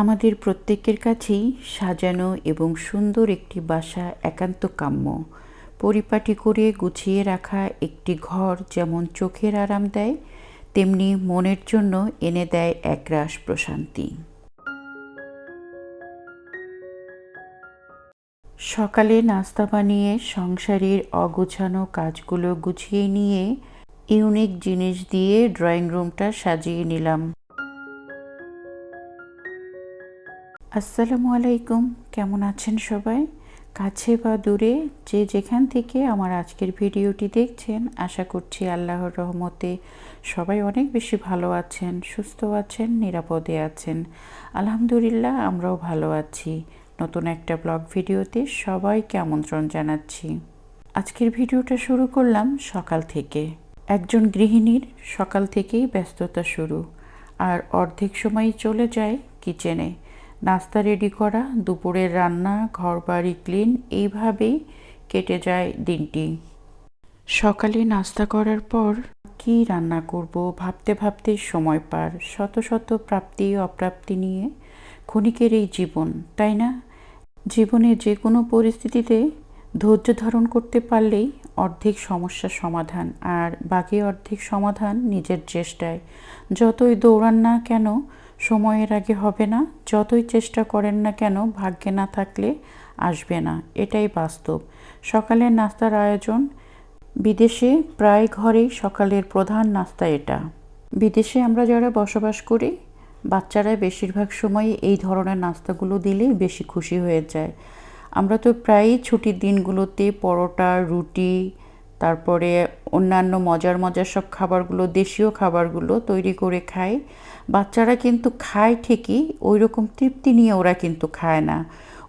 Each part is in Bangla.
আমাদের প্রত্যেকের কাছেই সাজানো এবং সুন্দর একটি বাসা একান্ত কাম্য। পরিপাটি করে গুছিয়ে রাখা একটি ঘর যেমন চোখের আরাম দেয়, তেমনি মনের জন্য এনে দেয় একরাশ প্রশান্তি। সকালে নাস্তা বানিয়ে সংসারের অগোছানো কাজগুলো গুছিয়ে নিয়ে ইউনিক জিনিস দিয়ে ড্রয়িং রুমটা সাজিয়ে নিলাম। আসসালামু আলাইকুম, কেমন আছেন সবাই? কাছে বা দূরে যে যেখান থেকে আমার আজকের ভিডিওটি দেখছেন, আশা করছি আল্লাহর রহমতে সবাই অনেক বেশি ভালো আছেন, সুস্থ আছেন, নিরাপদে আছেন। আলহামদুলিল্লাহ, আমরাও ভালো আছি। নতুন একটা ব্লগ ভিডিওতে সবাইকে আমন্ত্রণ জানাচ্ছি। আজকের ভিডিওটা শুরু করলাম সকাল থেকে। একজন গৃহিণীর সকাল থেকেই ব্যস্ততা শুরু। আর অর্ধেক সময় চলে যায় কিচেনে। নাস্তা রেডি করা, দুপুরের রান্না ঘর বাড়ি ক্লিন, এইভাবেই কেটে যায় দিনটি। সকালে নাস্তা করার পর কি রান্না করব ভাবতে ভাবতে সময় পার। শত শত প্রাপ্তি, অপ্রাপ্তি নিয়ে ক্ষণিকের এই জীবন, তাই না? জীবনে যে কোনো পরিস্থিতিতে ধৈর্য ধারণ করতে পারলেই অর্ধেক সমস্যার সমাধান আর বাকি অর্ধেক সমাধান নিজের চেষ্টায়। যতই দৌড়ান না কেন সময়ের আগে হবে না, যতই চেষ্টা করেন না কেন ভাগ্যে না থাকলে আসবে না, এটাই বাস্তব। সকালের নাস্তার আয়োজন। বিদেশে প্রায় ঘরেই সকালের প্রধান নাস্তা এটা। বিদেশে আমরা যারা বসবাস করি, বাচ্চারা বেশিরভাগ সময় এই ধরনের নাস্তাগুলো দিলেই বেশি খুশি হয়ে যায়। আমরা তো প্রায়ই ছুটির দিনগুলোতে পরোটা, রুটি তারপরে অন্যান্য মজার মজার সব খাবারগুলো, দেশীয় খাবারগুলো তৈরি করে খাই। বাচ্চারা কিন্তু খায় ঠিকই ওই রকম তৃপ্তি নিয়ে ওরা কিন্তু খায় না।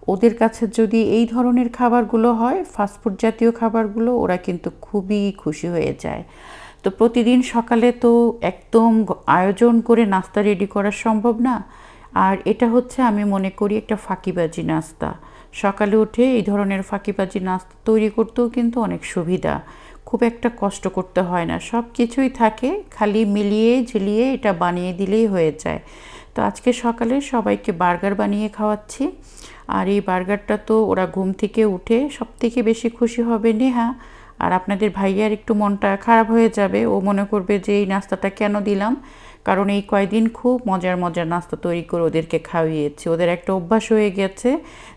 ওদের কাছে যদি এই ধরনের খাবারগুলো হয় ফাস্টফুড জাতীয় খাবারগুলো, ওরা কিন্তু খুবই খুশি হয়ে যায়। তো প্রতিদিন সকালে তো একদম আয়োজন করে নাস্তা রেডি করা সম্ভব না। আর এটা হচ্ছে আমি মনে করি একটা ফাঁকিবাজি নাস্তা। সকালে উঠে এই ধরনের ফাঁকিবাজি নাস্তা তৈরি করতেও কিন্তু অনেক সুবিধা। খুব একটা কষ্ট করতে হয় না। সব কিছুই থাকে, খালি মিলিয়ে ঝিলিয়ে এটা বানিয়ে দিলেই হয়ে যায়। তো আজকে সকালে সবাইকে বার্গার বানিয়ে খাওয়াচ্ছি। আর এই বার্গারটা তো ওরা ঘুম থেকে উঠে সব থেকে বেশি খুশি হবে নেহা। আর আপনাদের ভাইয়ার একটু মনটা খারাপ হয়ে যাবে। ও মনে করবে যে এই নাস্তাটা কেন দিলাম? কারণ এই কয়দিন খুব মজার মজার নাস্তা তৈরি করে ওদেরকে খাওয়িয়েছে ওদের একটা অভ্যাস হয়ে গেছে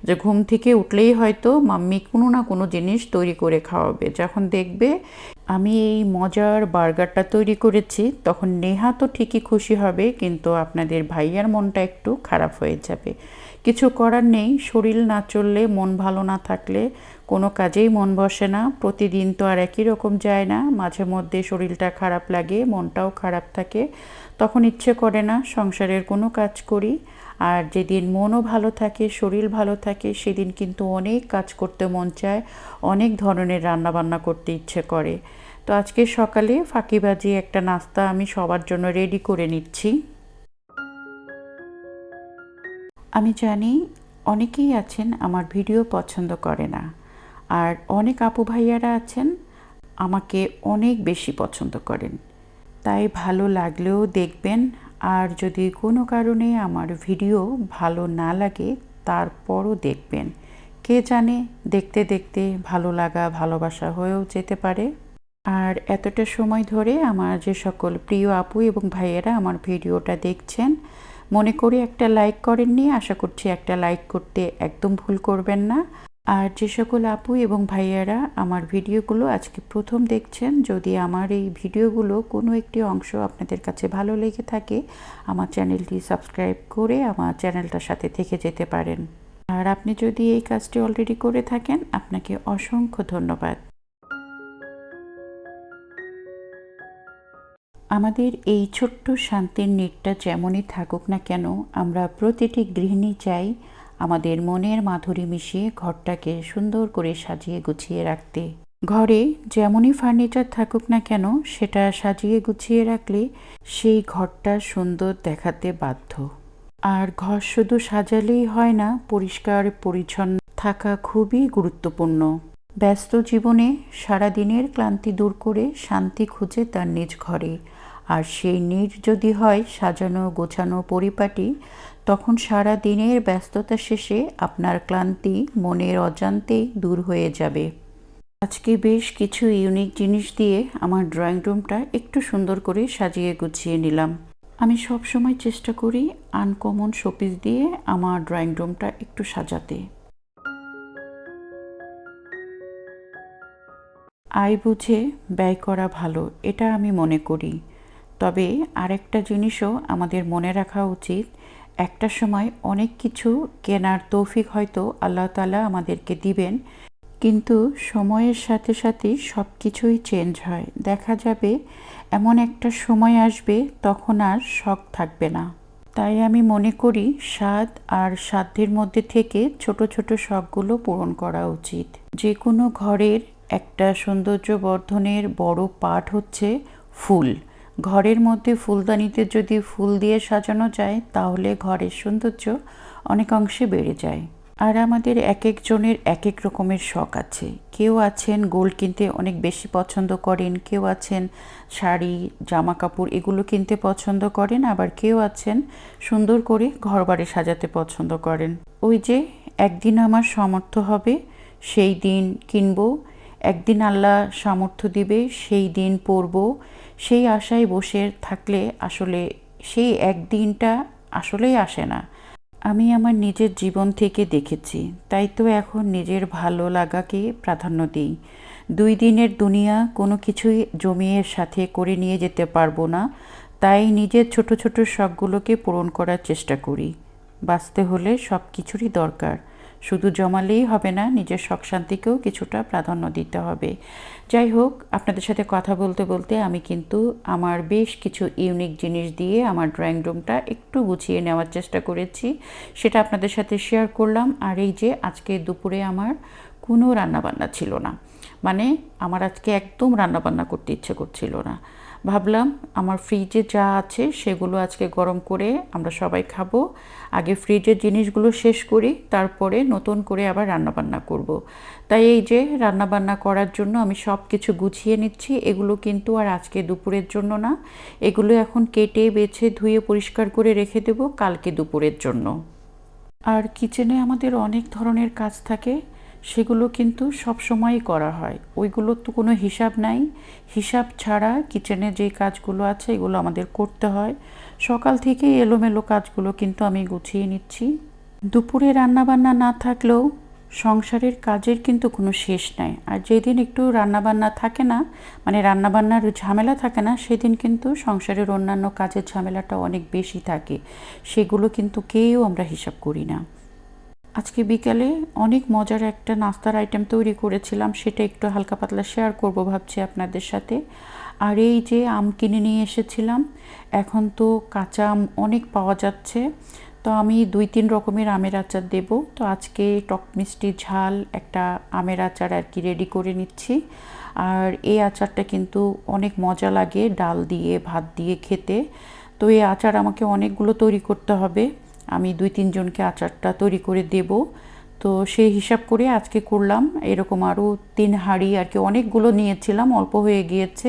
যে ঘুম থেকে উঠলেই হয়তো মাম্মি কোনো না কোনো জিনিস তৈরি করে খাওয়াবে। যখন দেখবে আমি এই মজার বার্গারটা তৈরি করেছি, তখন নেহা তো ঠিকই খুশি হবে, কিন্তু আপনাদের ভাইয়ার মনটা একটু খারাপ হয়ে যাবে। কিছু করার নেই, শরীর না চললে, মন ভালো না থাকলে কোনো কাজেই মন বসে না। প্রতিদিন তো আর একই রকম যায় না। মাঝে মধ্যে শরীরটা খারাপ লাগে, মনটাও খারাপ থাকে। তখন ইচ্ছে করে না সংসারের কোনো কাজ করি। আর যেদিন মনও ভালো থাকে, শরীর ভালো থাকে, সেদিন কিন্তু অনেক কাজ করতে মন চায়, অনেক ধরনের রান্নাবান্না করতে ইচ্ছে করে। তো আজকে সকালে ফাঁকিবাজি একটা নাস্তা আমি সবার জন্য রেডি করে নিচ্ছি। আমি জানি অনেকেই আছেন আমার ভিডিও পছন্দ করে না। আর অনেক আপু ভাইয়ারা আছেন, আমাকে অনেক বেশি পছন্দ করেন। তাই ভালো লাগলেও দেখবেন, আর যদি কোনো কারণে আমার ভিডিও ভালো না লাগে, তারপরও দেখবেন। কে জানে, দেখতে দেখতে ভালো লাগা, ভালোবাসা হয়েও যেতে পারে। আর এতটা সময় ধরে আমার যে সকল প্রিয় আপু এবং ভাইয়েরা আমার ভিডিওটা দেখছেন, মনে করি একটা লাইক করেননি। আশা করছি একটা লাইক করতে একদম ভুল করবেন না। আর যে সকল আপু এবং ভাইয়ারা আমার ভিডিওগুলো আজকে প্রথম দেখছেন, যদি আমার এই ভিডিওগুলো কোনো একটি অংশ আপনাদের কাছে ভালো লেগে থাকে, আমার চ্যানেলটি সাবস্ক্রাইব করে আমার চ্যানেলটার সাথে থেকে যেতে পারেন। আর আপনি যদি এই কাজটি অলরেডি করে থাকেন, আপনাকে অসংখ্য ধন্যবাদ। আমাদের এই ছোট্ট শান্তির নেটটা যেমনই থাকুক না কেন, আমরা প্রতিটি গৃহিণী চাই আমাদের মনের মাধুরী মিশিয়ে ঘরটাকে সুন্দর করে সাজিয়ে গুছিয়ে রাখতে। ঘরে যেমনই ফার্নিচার থাকুক না কেন, সেটা সাজিয়ে গুছিয়ে রাখলে সেই ঘরটা সুন্দর দেখাতে বাধ্য। আর ঘর শুধু সাজালেই হয় না, পরিষ্কার, পরিচ্ছন্ন থাকা খুবই গুরুত্বপূর্ণ। ব্যস্ত জীবনে সারাদিনের ক্লান্তি দূর করে শান্তি খুঁজে তার নিজ ঘরে। আর সেই নিজ যদি হয় সাজানো, গোছানো পরিপাটি, তখন সারা দিনের ব্যস্ততা শেষে আপনার ক্লান্তি, মনের অজান্তেই দূর হয়ে যাবে। আজকে বেশ কিছু ইউনিক জিনিস দিয়ে আমার ড্রয়িং রুমটা একটু সুন্দর করে সাজিয়ে গুছিয়ে নিলাম। আমি সব সময় চেষ্টা করি আনকমন শোপিস দিয়ে আমার ড্রয়িং রুমটা একটু সাজাতে। আয় বুঝে ব্যয় করা ভালো, এটা আমি মনে করি। তবে আরেকটা জিনিসও আমাদের মনে রাখা উচিত, একটা সময় অনেক কিছু কেনার তৌফিক হয়তো আল্লাহ তালা আমাদেরকে দিবেন, কিন্তু সময়ের সাথে সাথে সব কিছুই চেঞ্জ হয়। দেখা যাবে এমন একটা সময় আসবে তখন আর শখ থাকবে না। তাই আমি মনে করি স্বাদ আর সাধ্যের মধ্যে থেকে ছোট ছোট শখগুলো পূরণ করা উচিত। যে কোনো ঘরের একটা সৌন্দর্য বর্ধনের বড় পাঠ হচ্ছে ফুল। ঘরের মধ্যে ফুলদানিতে যদি ফুল দিয়ে সাজানো যায়, তাহলে ঘরের সৌন্দর্য অনেক অংশে বেড়ে যায়। আর আমাদের এক একজনের এক এক রকমের শখ আছে। কেউ আছেন গোল্ড কিনতে অনেক বেশি পছন্দ করেন, কেউ আছেন শাড়ি জামা কাপড় এগুলো কিনতে পছন্দ করেন, আবার কেউ আছেন সুন্দর করে ঘর বাড়ি সাজাতে পছন্দ করেন। ওই যে, একদিন আমার সামর্থ্য হবে, সেই দিন কিনবো একদিন আল্লাহ সামর্থ্য দিবে, সেই দিন পড়ব। সেই আশায় বসে থাকলে আসলে সেই একদিনটা আসলেই আসে না। আমি আমার নিজের জীবন থেকে দেখেছি, তাই তো এখন নিজের ভালো লাগাকে প্রাধান্য দিই। দুই দিনের দুনিয়া কোনো কিছুই জমিয়ে সাথে করে নিয়ে যেতে পারব না, তাই নিজের ছোট ছোট শখগুলোকে পূরণ করার চেষ্টা করি। বাঁচতে হলে সব কিছুরই দরকার। শুধু জমালেই হবে না, নিজের শখ শান্তিকেও কিছুটা প্রাধান্য দিতে হবে। যাই হোক, আপনাদের সাথে কথা বলতে বলতে আমি কিন্তু আমার বেশ কিছু ইউনিক জিনিস দিয়ে আমার ড্রয়িং রুমটা একটু গুছিয়ে নেওয়ার চেষ্টা করেছি। সেটা আপনাদের সাথে শেয়ার করলাম। আর এই যে আজকে দুপুরে আমার কোনো রান্নাবান্না ছিল না। মানে আমার আজকে একদম রান্নাবান্না করতে ইচ্ছে করছিল না। ভাবলাম আমার ফ্রিজে যা আছে সেগুলো আজকে গরম করে আমরা সবাই খাব। আগে ফ্রিজের জিনিসগুলো শেষ করি, তারপরে নতুন করে আবার রান্নাবান্না করব। তাই এই যে রান্নাবান্না করার জন্য আমি সব কিছু গুছিয়ে নিচ্ছি, এগুলো কিন্তু আর আজকে দুপুরের জন্য না। এগুলো এখন কেটে, বেছে, ধুয়ে, পরিষ্কার করে রেখে দেব কালকে দুপুরের জন্য। আর কিচেনে আমাদের অনেক ধরনের কাজ থাকে। সেগুলো কিন্তু সব সময়ই করা হয়। ওইগুলোর তো কোনো হিসাব নাই। হিসাব ছাড়া কিচেনে যে কাজগুলো আছে, এগুলো আমাদের করতে হয়। সকাল থেকেই এলোমেলো কাজগুলো কিন্তু আমি গুছিয়ে নিচ্ছি। দুপুরে রান্নাবান্না না থাকলেও সংসারের কাজের কিন্তু কোনো শেষ নাই। আর যেদিন একটু রান্নাবান্না থাকে না মানে রান্নাবান্নার ঝামেলা থাকে না, সেদিন কিন্তু সংসারের অন্যান্য কাজের ঝামেলাটা অনেক বেশি থাকে। সেগুলো কিন্তু কেউ আমরা হিসাব করি না। আজকে বিকালে অনেক মজার একটা নাস্তার আইটেম তৈরি করেছিলাম, সেটা একটু হালকা পাতলা শেয়ার করব ভাবছি আপনাদের সাথে। আর এই যে আম কিনে নিয়ে এসেছিলাম, এখন তো কাঁচা আম অনেক পাওয়া যাচ্ছে, তো আমি দুই তিন রকমের আমের আচার দেব। তো আজকে টক মিষ্টি ঝাল একটা আমের আচার আর কি রেডি করে নিচ্ছি। আর এই আচারটা কিন্তু অনেক মজা লাগে, ডাল দিয়ে, ভাত দিয়ে খেতে। তো এই আচার আমাকে অনেকগুলো তৈরি করতে হবে। আমি দুই তিনজনকে আচারটা তৈরি করে দেব। তো সেই হিসাব করে আজকে করলাম। এরকম আরও তিন হাঁড়ি আর কি অনেকগুলো নিয়েছিলাম, অল্প হয়ে গিয়েছে।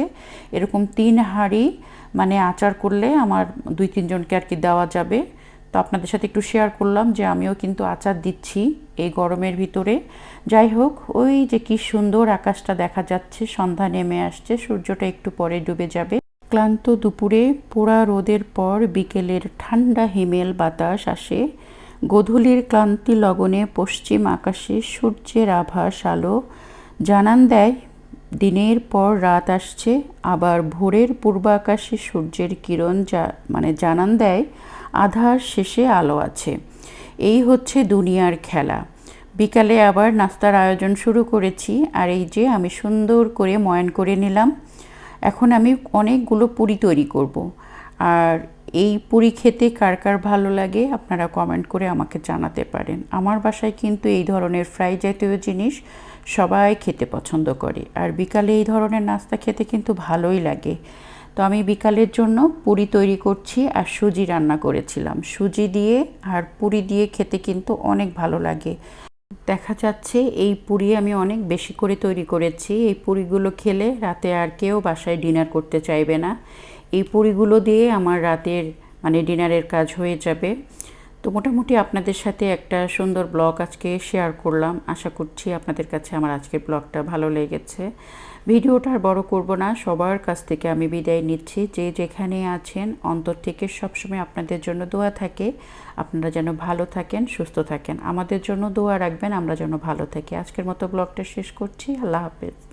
এরকম তিন হাঁড়ি মানে আচার করলে আমার দুই তিনজনকে আর কি দেওয়া যাবে। তো আপনাদের সাথে একটু শেয়ার করলাম যে আমিও কিন্তু আচার দিচ্ছি এই গরমের ভিতরে। যাই হোক, ওই যে কি সুন্দর আকাশটা দেখা যাচ্ছে, সন্ধ্যা নেমে আসছে, সূর্যটা একটু পরে ডুবে যাবে। ক্লান্ত দুপুরে পোড়া রোদের পর বিকেলের ঠান্ডা হিমেল বাতাস আসে। গধূলির ক্লান্তি লগনে পশ্চিম আকাশে সূর্যের আভাস আলো জানান দেয়। দিনের পর রাত আসছে, আবার ভোরের পূর্বাকাশে সূর্যের কিরণ যা মানে জানান দেয়, আধার শেষে আলো আছে। এই হচ্ছে দুনিয়ার খেলা। বিকালে আবার নাস্তার আয়োজন শুরু করেছি, আর এই যে আমি সুন্দর করে ময়ান করে নিলাম। এখন আমি অনেকগুলো পুরি তৈরি করব। আর এই পুরি খেতে কার কার ভালো লাগে আপনারা কমেন্ট করে আমাকে জানাতে পারেন। আমার বাসায় কিন্তু এই ধরনের ফ্রাই জাতীয় জিনিস সবাই খেতে পছন্দ করে। আর বিকালে এই ধরনের নাস্তা খেতে কিন্তু ভালোই লাগে। তো আমি বিকালের জন্য পুরি তৈরি করছি আর সুজি রান্না করেছিলাম। সুজি দিয়ে আর পুরি দিয়ে খেতে কিন্তু অনেক ভালো লাগে। দেখা যাচ্ছে এই পুরি আমি অনেক বেশি করে তৈরি করেছি। এই পুরিগুলো খেলে রাতে আর কেউ বাসায় ডিনার করতে চাইবে না। এই পুরিগুলো দিয়ে আমার রাতের মানে ডিনারের কাজ হয়ে যাবে। তো মোটামুটি আপনাদের সাথে একটা সুন্দর ব্লগ আজকে শেয়ার করলাম। আশা করছি আপনাদের কাছে আমার আজকের ব্লগটা ভালো লেগেছে। ভিডিওটা আর বড় করব না, সবার কাছ থেকে আমি বিদায় নিচ্ছি। যে যেখানে আছেন, অন্তর থেকে সবসময় আপনাদের জন্য দোয়া থাকে। আপনারা যেন ভালো থাকেন, সুস্থ থাকেন। আমাদের জন্য দোয়া রাখবেন, আমরা যেন ভালো থাকি। আজকের মতো ব্লগটা শেষ করছি। আল্লাহ হাফেজ।